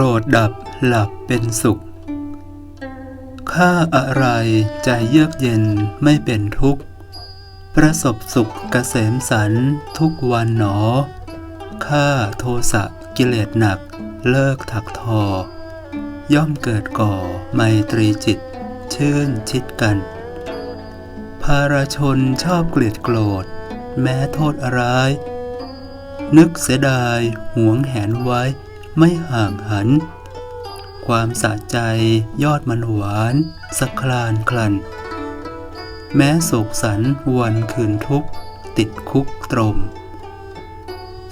รธดับหลับเป็นสุข ข้าอะไรใจเยือกเย็นไม่เป็นทุกข์ ประสบสุขเกษมสันทุกวันหนอ ข้าโทสะกิเลสหนักเลิกถักทอ ย่อมเกิดก่อไมตรีจิต ชื่นชิดกัน ภาราชนชอบเกลียดโกรธ แม้โทษอะไราย นึกเสียดายหวงแหนไว้ ไม่ห่างหัน ความสะใจยอดมันหวานสักคลานคลัน แม้โศกสันวันคืนทุกติดคุกตรม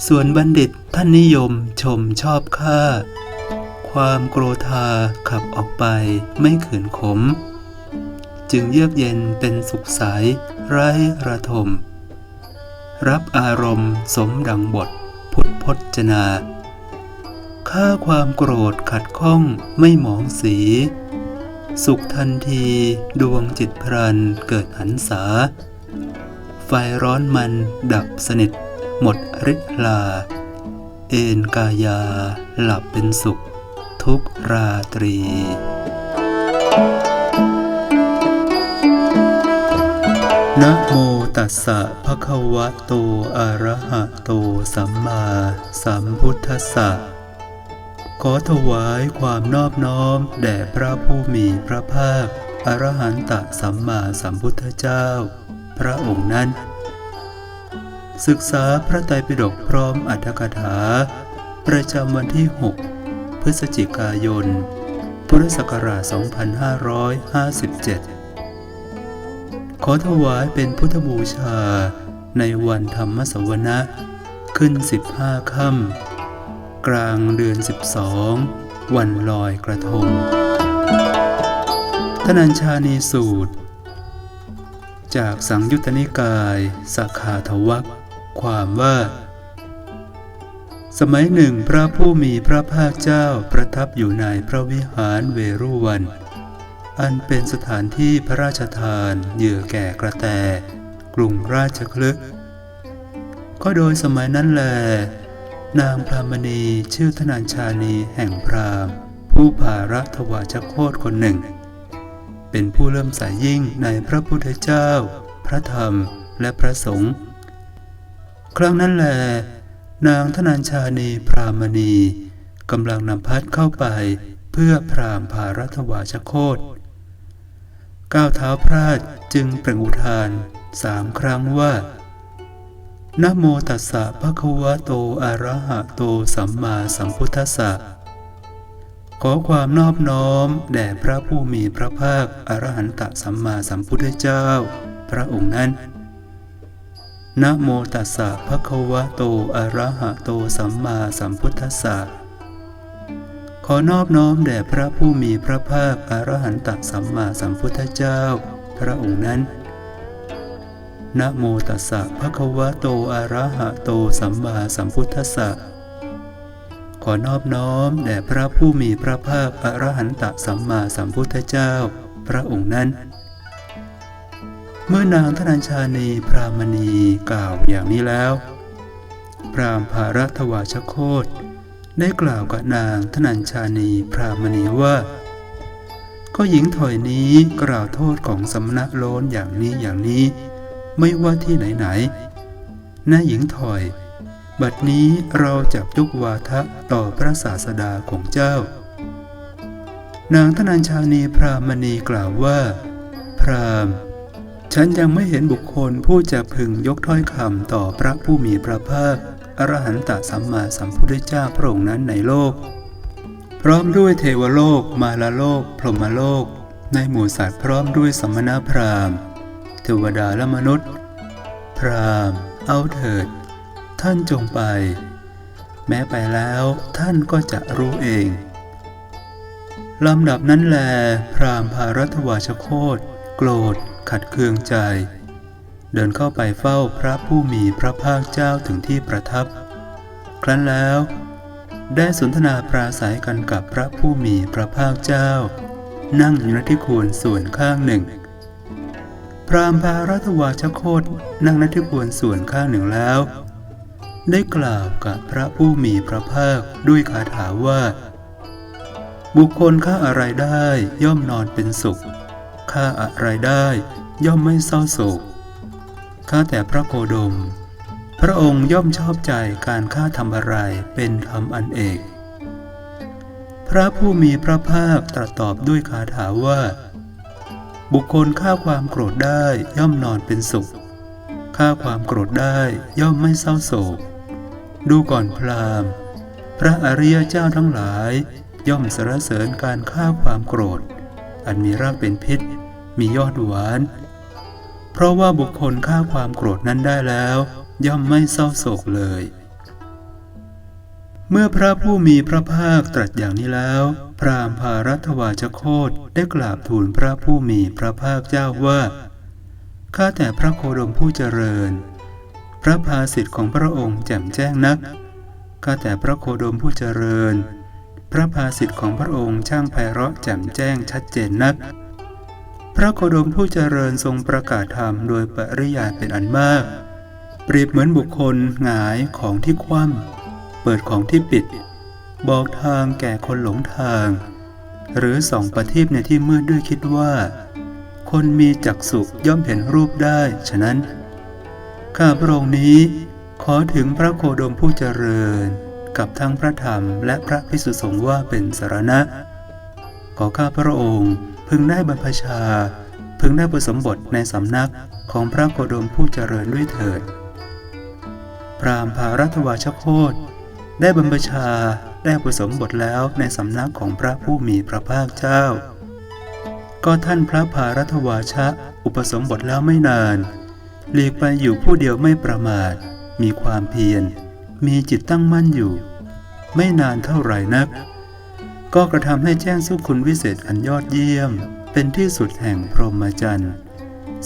ส่วนบัณฑิตท่านนิยมชมชอบค่า ความโกรธาขับออกไปไม่ขืนขม จึงเยือกเย็นเป็นสุขใสไร้ระทม รับอารมณ์สมดังบทพุทธพจนา ค่าความโกรธขัดข้องไม่หมองสี สุขทันทีดวงจิตพรันเกิดหันษา ไฟร้อนมันดับสนิท หมดฤทธิ์ลา เอนกายาหลับเป็นสุข ทุกราตรีนะโมตัสสะภะคะวะโตอะระหะโตสัมมาสัมพุทธัสสะ ขอถวายความนอบน้อม แด่พระผู้มีพระภาค อรหันตสัมมาสัมพุทธเจ้า พระองค์นั้น ศึกษาพระไตรปิฎกพร้อมอัตถกถา ประจำวันที่ 6 พฤศจิกายน พุทธศักราช 2557 ขอถวายเป็นพุทธบูชาในวันธรรมสวนะ ขึ้น 15 ค่ำ กลางเดือน 12 วันลอยกระทงทนัญชานีสูตร จากสังยุตตนิกายสาขาทวักความว่า สมัยหนึ่งพระผู้มีพระภาคเจ้าประทับอยู่ในพระวิหารเวรุวัน อันเป็นสถานที่พระราชทานเหยื่อแก่กระแต กรุงราชคลึก ก็โดยสมัยนั้นแล นางพรามณีชื่อธนัญชานีแห่งพราหมณ์ ผู้ภาระถวาชโคตคนหนึ่ง เป็นผู้เริ่มสายยิ่งในพระพุทธเจ้า พระธรรมและพระสงฆ์ครั้งนั้นแล นางธนัญชานีพรามณีกำลังนำพัดเข้าไปเพื่อพรามภารัตวาชโคตก้าวเท้าพระดจึงเปล่งอุทานสามครั้งว่า นะโมตัสสะภะคะวะโตอะระหะโตสัมมาสัมพุทธัสสะ ขอความนอบน้อม แด่พระผู้มีพระภาคอรหันตสัมมาสัมพุทธเจ้า พระองค์นั้น นะโมตัสสะภะคะวะโตอะระหะโตสัมมาสัมพุทธัสสะ ขอนอบน้อมแด่พระผู้มีพระภาคอรหันตสัมมาสัมพุทธเจ้า พระองค์นั้น นะโมตัสสะภะคะวะโตอะระหะโตสัมมาสัมพุทธัสสะขอนอบน้อมแด่พระผู้มีพระภาคอรหันตสัมมาสัมพุทธเจ้า พระองค์นั้น เมื่อนางธนัญชานีพรามณีกล่าวอย่างนี้แล้ว พรามภารัตวาชโคตได้กล่าวกับนางธนัญชานีพรามณีว่า ก็หญิงถอยนี้กล่าวโทษของสำนักโลนอย่างนี้อย่างนี้ ไม่ว่าที่ไหนไหนๆน้าหญิงถอย บัดนี้เราจับยกวาทะต่อพระศาสดาของเจ้า นางธนัญชานีพรามณีกล่าวว่า พรามฉันยังไม่เห็นบุคคลผู้จะพึงยกถ้อยคำต่อพระผู้มีพระภาคอรหันตสัมมาสัมพุทธเจ้าพระองค์นั้นในโลก พร้อมด้วยเทวโลก มาลโลก พรหมโลก ในหมู่สัตว์พร้อมด้วยสมณพราหมณ์ เทวดาและมนุษย์ พรามเอาเถิด ท่านจงไป แม้ไปแล้วท่านก็จะรู้เองลำดับนั้นแล พรามพารัตวาชโคตโกรธ ขัดเคืองใจ เดินเข้าไปเฝ้าพระผู้มีพระภาคเจ้าถึงที่ประทับ ครั้นแล้ว ได้สนทนาปราศัยกันกับพระผู้มีพระภาคเจ้า นั่งอยู่ณที่ควรส่วนข้างหนึ่ง รามพารัตวาชโคตนั่งณที่ควรส่วนข้างหนึ่งแล้ว ได้กล่าวกับพระผู้มีพระภาคด้วยคาถาว่า บุคคลฆ่าอะไรได้ย่อมนอนเป็นสุขฆ่าอะไรได้ย่อมไม่เศร้าโศกข้าแต่พระโคดม พระองค์ย่อมชอบใจการฆ่าทำอะไรเป็นธรรมอันเอก พระผู้มีพระภาคตรัสตอบด้วยคาถาว่า บุคคลฆ่าความโกรธได้ย่อมนอนเป็นสุขฆ่าความโกรธได้ย่อมไม่เศร้าโศก ดูก่อนพราหมณ์ พระอริยเจ้าทั้งหลาย ย่อมสรรเสริญการฆ่าความโกรธ อันมีรากเป็นพิษ มียอดหวาน เพราะว่าบุคคลฆ่าความโกรธนั้นได้แล้ว ย่อมไม่เศร้าโศกเลย เมื่อพระผู้มีพระภาคตรัสอย่างนี้แล้ว รามพารัตวาชโคตได้กราบทูลพระผู้มีพระภาคเจ้าว่า ข้าแต่พระโคดมผู้เจริญ พระภาสิทธิ์ของพระองค์แจ่มแจ้งนัก ข้าแต่พระโคดมผู้เจริญ พระภาสิทธิ์ของพระองค์ช่างไพเราะแจ่มแจ้งชัดเจนนัก พระโคดมผู้เจริญทรงประกาศธรรมโดยปริยายเป็นอันมาก เปรียบเหมือนบุคคลหงายของที่คว่ำเปิดของที่ปิด บอกทางแก่คนหลงทาง หรือส่องประทีปในที่มืดด้วยคิดว่า คนมีจักษุย่อมเห็นรูปได้ ฉะนั้น ข้าพระองค์นี้ขอถึงพระโคดมผู้เจริญ กับทั้งพระธรรมและพระพิสุสงฆ์ว่าเป็นสารณะ ขอข้าพระองค์พึงได้บรรพชา พึงได้ผสมบทในสำนักของพระโคดมผู้เจริญด้วยเถิด พราหมณ์ภารัตวาชโคตได้บรรพชา ได้ผสมบทแล้วในสำนักของพระผู้มีพระภาคเจ้า ก็ท่านพระภารัตวาชะ อุปสมบทแล้วไม่นานหลีกไปอยู่ผู้เดียวไม่ประมาท มีความเพียร มีจิตตั้งมั่นอยู่ ไม่นานเท่าไหร่นัก ก็กระทำให้แจ้งสุคุณวิเศษอันยอดเยี่ยม เป็นที่สุดแห่งพรหมจรรย์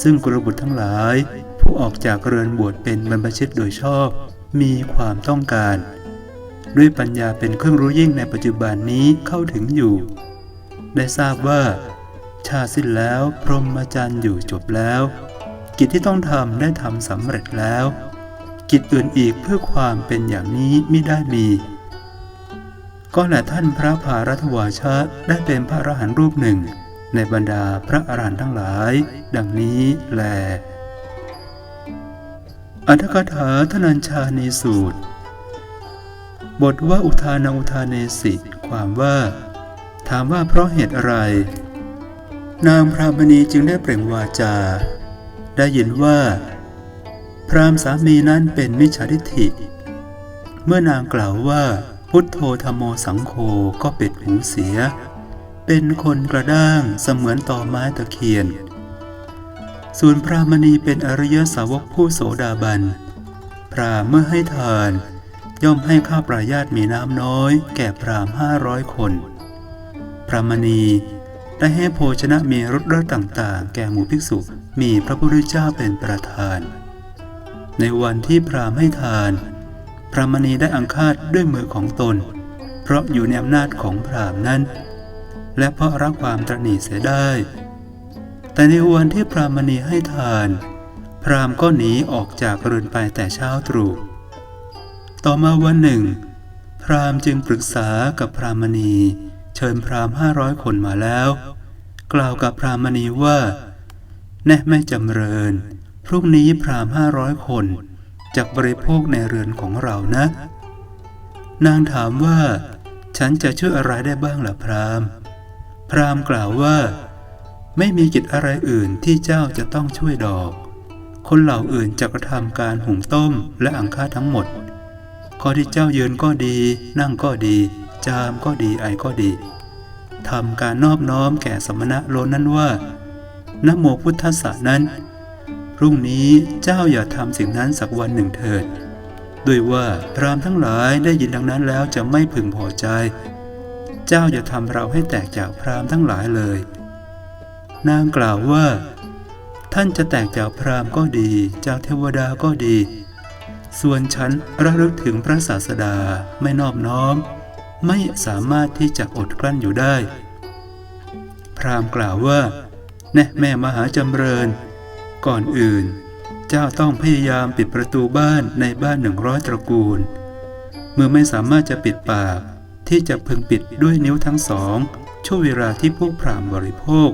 ซึ่งกุลบุตรทั้งหลาย ผู้ออกจากเรือนบวชเป็นบรรพชิตโดยชอบ มีความต้องการ ด้วยปัญญาเป็นเครื่องรู้ยิ่งในปัจจุบันนี้เข้าถึงอยู่ ได้ทราบว่า ชาสิ้นแล้วพรหมจรรย์อยู่จบแล้ว กิจที่ต้องทำได้ทำสำเร็จแล้ว กิจอื่นอีกเพื่อความเป็นอย่างนี้ไม่ได้มี ก็แหละท่านพระภารัตวาชะได้เป็นพระอรหันต์รูปหนึ่ง ในบรรดาพระอรหันต์ทั้งหลาย ดังนี้แลอัตถกถาธนัญชานีสูตร บทว่าอุทานาอุทานเนสิความว่า ถามว่าเพราะเหตุอะไร นางพรามณีจึงได้เปล่งวาจา ได้ยินว่า พราหมณ์สามีนั้นเป็นมิจฉาทิฐิ เมื่อนางกล่าวว่า พุทโธธรรมโมสังโฆก็ปิดหูเสีย เป็นคนกระด้างเสมือนต่อไม้ตะเคียน ส่วนพรามณีเป็นอริยสาวกผู้โสดาบัน พรามเมื่อให้ทาน ย่อมให้ข้าปลายาตมีน้ำน้อย แก่พรามห้าร้อยคน พรามณีได้ให้โภชนะมีรสเลิศต่างๆ แก่หมู่ภิกษุมีพระพุทธเจ้าเป็นประธาน ในวันที่พรามให้ทาน พรามณีได้อังคาดด้วยมือของตน เพราะอยู่ในอำนาจของพรามนั้น และเพราะรักความตระหนี่เสียได้ แต่ในวันที่พรามณีให้ทาน พรามก็หนีออกจากเรือนไปแต่เช้าตรู่ ต่อมาวันหนึ่ง พราหมณ์จึงปรึกษากับพรามณี เชิญพราหมณ์ห้าร้อยคนมาแล้ว กล่าวกับพรามณีว่า แน่แม่จำเริญ พรุ่งนี้พราหมณ์ห้าร้อยคนจากบริโภคในเรือนของเรานะ นางถามว่า ฉันจะช่วยอะไรได้บ้างล่ะพราหมณ์ พราหมณ์กล่าวว่า ไม่มีกิจอะไรอื่นที่เจ้าจะต้องช่วยดอก คนเหล่าอื่นจะกระทำการหุงต้มและอังคาทั้งหมด ข้อที่เจ้ายืนก็ดี นั่งก็ดี จามก็ดีไอก็ดีทำการนอบน้อมแก่สมณะโลนนั้นว่านโมพุทธะนั้น พรุ่งนี้เจ้าอย่าทำสิ่งนั้นสักวันหนึ่งเถิด ด้วยว่าพรามทั้งหลายได้ยินดังนั้นแล้วจะไม่พึงพอใจ เจ้าอย่าทำเราให้แตกจากพรามทั้งหลายเลย นางกล่าวว่า ท่านจะแตกจากพรามก็ดี จากเทวดาก็ดี ส่วนฉันระลึกถึงพระศาสดาไม่นอบน้อม ไม่สามารถที่จะอดกลั้นอยู่ได้ พราหมณ์กล่าวว่าแน่แม่มหาจำเริญ ก่อนอื่น เจ้าต้องพยายามปิดประตูบ้านในบ้านหนึ่งร้อยตระกูล เมื่อไม่สามารถจะปิดปาก ที่จะพึงปิดด้วยนิ้วทั้งสอง ช่วงเวลาที่พวกพราหมณ์บริโภค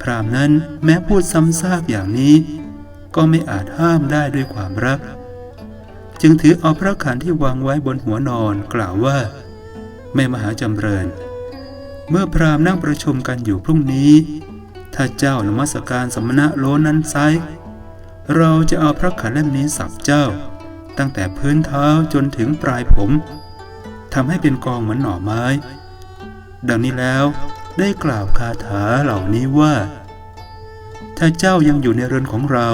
พราหมณ์นั้นแม้พูดซ้ำซากอย่างนี้ ก็ไม่อาจห้ามได้ด้วยความรัก จึงถือเอาพระขันที่วางไว้บนหัวนอนกล่าวว่า แม่มหาจำเริญ เมื่อพราหมณ์นั่งประชุมกันอยู่พรุ่งนี้ ถ้าเจ้านมัสการสมณะโลนั้นไซเราจะเอาพระขันเล่มนี้สับเจ้า ตั้งแต่พื้นเท้าจนถึงปลายผมทำให้เป็นกองเหมือนหน่อไม้ ดังนี้แล้วได้กล่าวคาถาเหล่านี้ว่า ถ้าเจ้ายังอยู่ในเรือนของเรา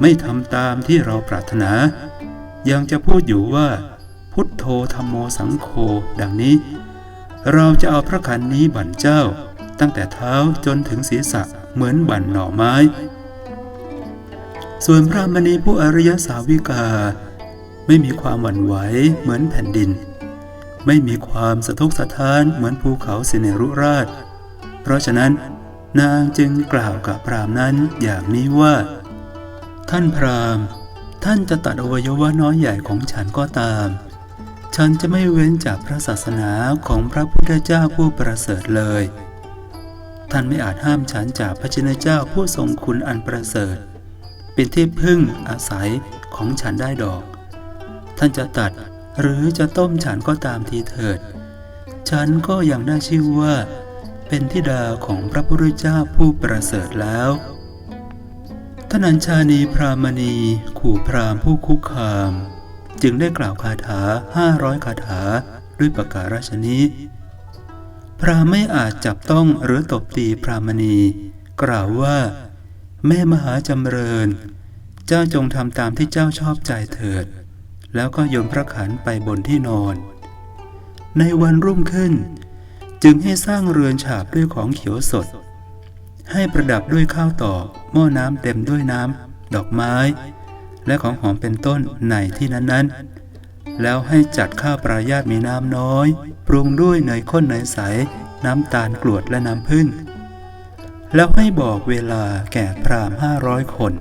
ไม่ทำตามที่เราปรารถนา ยังจะพูดอยู่ว่า พุทโธธรรมโมสังโฆดังนี้ เราจะเอาพระขันนี้บั่นเจ้า ตั้งแต่เท้าจนถึงศีรษะเหมือนบั่นหน่อไม้ ส่วนพระมณีผู้อริยสาวิกา ไม่มีความหวั่นไหวเหมือนแผ่นดิน ไม่มีความสะทกสะท้านเหมือนภูเขาสิเนรุราช เพราะฉะนั้นนางจึงกล่าวกับพรามนั้นอย่างนี้ว่า ท่านพราหมณ์ ท่านจะตัดอวัยวะน้อยใหญ่ของฉันก็ตาม ฉันจะไม่เว้นจากพระศาสนาของพระพุทธเจ้าผู้ประเสริฐเลย ท่านไม่อาจห้ามฉันจากพระชินเจ้าผู้ทรงคุณอันประเสริฐ เป็นที่พึ่งอาศัยของฉันได้ดอก ท่านจะตัดหรือจะต้มฉันก็ตามทีเถิด ฉันก็ยังได้ชื่อว่า เป็นธิดาของพระพุทธเจ้าผู้ประเสริฐแล้ว ท่านัญชานีพรามณีขู่พรามผู้คุกคาม จึงได้กล่าวคาถาห้าร้อยคาถาด้วยประกาศชนี้ พรามไม่อาจจับต้องหรือตบตีพรามณี กล่าวว่า แม่มหาจำเริญ เจ้าจงทำตามที่เจ้าชอบใจเถิด แล้วก็โยนพระขันไปบนที่นอน ในวันรุ่งขึ้น จึงให้สร้างเรือนฉาบด้วยของเขียวสด ให้ประดับด้วยข้าวตอกหม้อน้ำเต็มด้วยน้ำดอกไม้ และของหอมเป็นต้นในที่นั้นๆ แล้วให้จัดข้าวปลายาตมีน้ำน้อย ปรุงด้วยเนยข้นเนยใส น้ำตาลกรวดและน้ำผึ้งแล้วให้บอกเวลาแก่พราหมณ์ห้าร้อยคน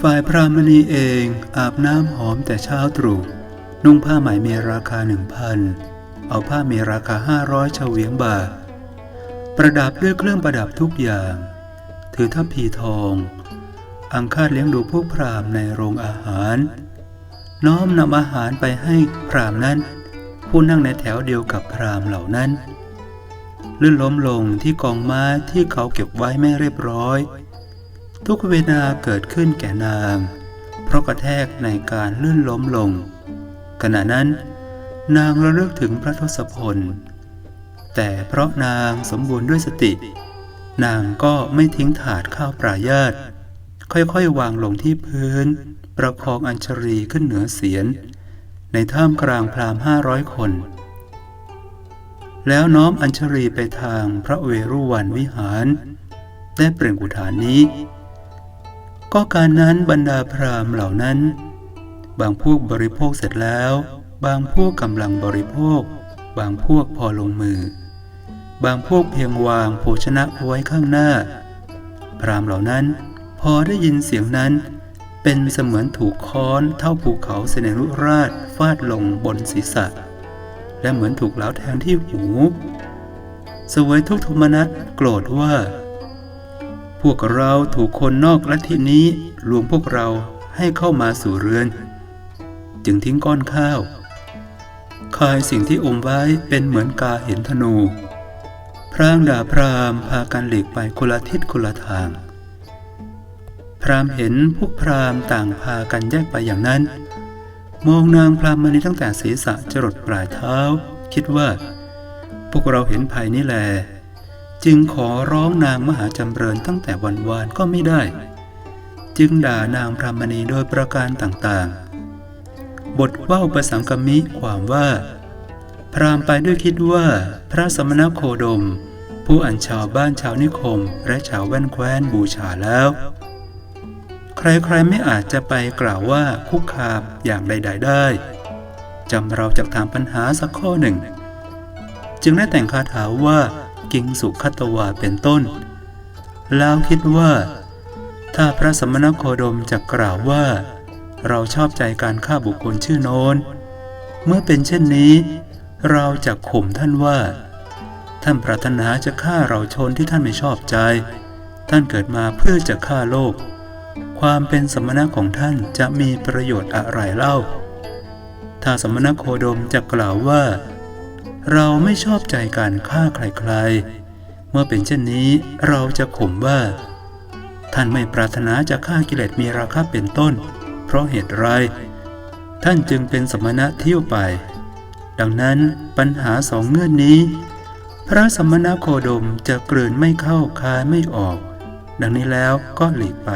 ฝ่ายพรามณีเองอาบน้ำหอมแต่เช้าตรู่นุ่งผ้าไหมมีราคาหนึ่งพันเอาผ้ามีราคาห้าร้อยเฉวียงบาท ประดับด้วยเครื่องประดับทุกอย่าง ถือทัพพีทอง อังคาดเลี้ยงดูพวกพราหมณ์ในโรงอาหาร น้อมนำอาหารไปให้พราหมณ์นั้น ผู้นั่งในแถวเดียวกับพราหมณ์เหล่านั้น ลื่นล้มลงที่กองไม้ที่เขาเก็บไว้ไม่เรียบร้อย ทุกเวนาเกิดขึ้นแก่นาง เพราะกระแทกในการลื่นล้มลง ขณะนั้น นางระลึกถึงพระทศพล แต่เพราะนางสมบูรณ์ด้วยสติ นางก็ไม่ทิ้งถาดข้าวปลายาตค่อยๆ วางลงที่พื้น ประคองอัญชรีขึ้นเหนือเสียน ในท่ามกลางพราหมณ์ห้าร้อยคน แล้วน้อมอัญชรีไปทางพระเวรุวันวิหาร ได้เปล่งอุทานนี้ ก็การนั้นบรรดาพราหมณ์เหล่านั้น บางพวกบริโภคเสร็จแล้ว บางพวกกำลังบริโภค บางพวกพอลงมือ บางพวกเพียงวางโภชนะไว้ข้างหน้า พรามเหล่านั้น พอได้ยินเสียงนั้น เป็นเสมือนถูกค้อนเท่าภูเขาเสนรุราชฟาดลงบนศีรษะ และเหมือนถูกเหลาแทงที่หูเสวยทุกทมนัสโกรธว่า พวกเราถูกคนนอกลัทธินี้ลวงพวกเราให้เข้ามาสู่เรือน จึงทิ้งก้อนข้าว คายสิ่งที่อมไว้เป็นเหมือนกาเห็นธนู รางด่าพรามพากันหลีกไปคนละทิศคนละทาง พรามเห็นพวกพรามต่างพากันแยกไปอย่างนั้น มองนางพรามมณีตั้งแต่ศีรษะจรดปลายเท้า คิดว่า พวกเราเห็นภัยนี่แลจึงขอร้องนางมหาจำเริญตั้งแต่วันวานก็ไม่ได้ จึงด่านางพรามณีโดยประการต่างๆ บทว่าวประสังกมิความว่า พรามไปด้วยคิดว่าพระสมณโคดม ผู้อัญชาวบ้านชาวนิคม และชาวแว่นแคว้นบูชาแล้ว ใครๆไม่อาจจะไปกล่าวว่าคุกคามอย่างใด ๆ ได้จำเราจากถามปัญหาสักข้อหนึ่ง จึงได้แต่งคาถาว่ากิงสุขัตวาเป็นต้น แล้วคิดว่า ถ้าพระสมณโคดมจะกล่าวว่า เราชอบใจการฆ่าบุคคลชื่อโน้น เมื่อเป็นเช่นนี้ เราจะข่มท่านว่า ท่านปรารถนาจะฆ่าเราชนที่ท่านไม่ชอบใจ ท่านเกิดมาเพื่อจะฆ่าโลก ความเป็นสมณะของท่านจะมีประโยชน์อะไรเล่า ถ้าสมณะโคดมจะกล่าวว่า เราไม่ชอบใจการฆ่าใครๆ เมื่อเป็นเช่นนี้เราจะข่มว่า ท่านไม่ปรารถนาจะฆ่ากิเลสมีราคะเป็นต้น เพราะเหตุไร ท่านจึงเป็นสมณะเที่ยวไป ดังนั้นปัญหาสองเงื่อนนี้ พระสมณโคดมจะกลืนไม่เข้าคายไม่ออก ดังนี้แล้วก็หลีกไป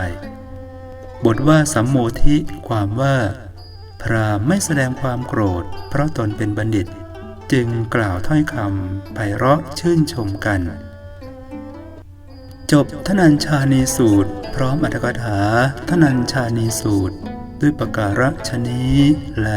บทว่าสัมโมทิความว่า พราหมณ์ไม่แสดงความโกรธ เพราะตนเป็นบัณฑิต จึงกล่าวถ้อยคำไพเราะชื่นชมกัน จบทนัญชานีสูตร พร้อมอัตถกถาทนัญชานีสูตร ด้วยประการฉนี้แล